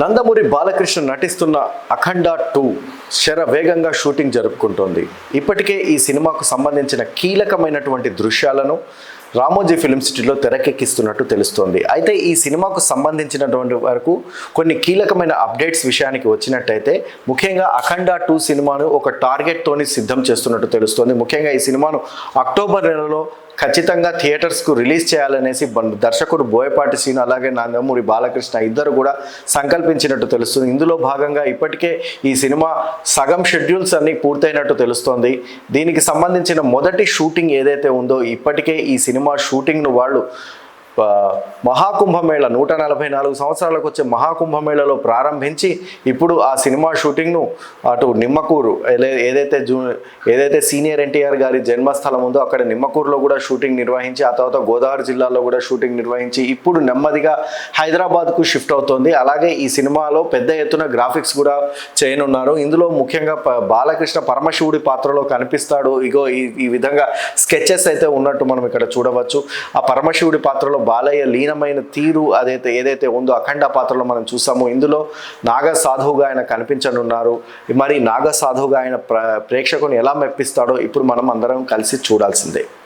నందమూరి బాలకృష్ణ నటిస్తున్న అఖండ టూ శర వేగంగా షూటింగ్ జరుపుకుంటోంది. ఇప్పటికే ఈ సినిమాకు సంబంధించిన కీలకమైనటువంటి దృశ్యాలను రామోజీ ఫిల్మ్ సిటీలో తెరకెక్కిస్తున్నట్టు తెలుస్తోంది. అయితే ఈ సినిమాకు సంబంధించినటువంటి వరకు కొన్ని కీలకమైన అప్డేట్స్ విషయానికి వచ్చినట్టయితే ముఖ్యంగా అఖండ టూ సినిమాను ఒక టార్గెట్తోని సిద్ధం చేస్తున్నట్టు తెలుస్తోంది. ముఖ్యంగా ఈ సినిమాను అక్టోబర్ నెలలో ఖచ్చితంగా థియేటర్స్కు రిలీజ్ చేయాలనేసి బన్- దర్శకుడు బోయపాటి సీను అలాగే నందమూరి బాలకృష్ణ ఇద్దరు కూడా సంకల్పించినట్టు తెలుస్తుంది. ఇందులో భాగంగా ఇప్పటికే ఈ సినిమా సగం షెడ్యూల్స్ అన్ని పూర్తయినట్టు తెలుస్తోంది. దీనికి సంబంధించిన మొదటి షూటింగ్ ఏదైతే ఉందో ఇప్పటికే ఈ సినిమా షూటింగ్ను వాళ్ళు మహాకుంభమేళ నూట నలభై నాలుగు సంవత్సరాలకు వచ్చే మహాకుంభమేళలో ప్రారంభించి ఇప్పుడు ఆ సినిమా షూటింగ్ను అటు నిమ్మకూరు ఏదైతే జూ ఏదైతే సీనియర్ ఎన్టీఆర్ గారి జన్మస్థలం ఉందో అక్కడ నిమ్మకూరులో కూడా షూటింగ్ నిర్వహించి ఆ తర్వాత గోదావరి జిల్లాలో కూడా షూటింగ్ నిర్వహించి ఇప్పుడు నెమ్మదిగా హైదరాబాద్కు షిఫ్ట్ అవుతోంది. అలాగే ఈ సినిమాలో పెద్ద ఎత్తున గ్రాఫిక్స్ కూడా చేయనున్నారు. ఇందులో ముఖ్యంగా బాలకృష్ణ పరమశివుడి పాత్రలో కనిపిస్తాడు. ఇగో ఈ ఈ విధంగా స్కెచెస్ అయితే ఉన్నట్టు మనం ఇక్కడ చూడవచ్చు. ఆ పరమశివుడి పాత్రలో బాలయ్య లీనమైన తీరు అదైతే ఏదైతే ఉందో అఖండ పాత్రలో మనం చూసామో ఇందులో నాగ సాధువుగా ఆయన కనిపించనున్నారు. మరి నాగ సాధువుగా ఆయన ప్ర ప్రేక్షకుని ఎలా మెప్పిస్తాడో ఇప్పుడు మనం అందరం కలిసి చూడాల్సిందే.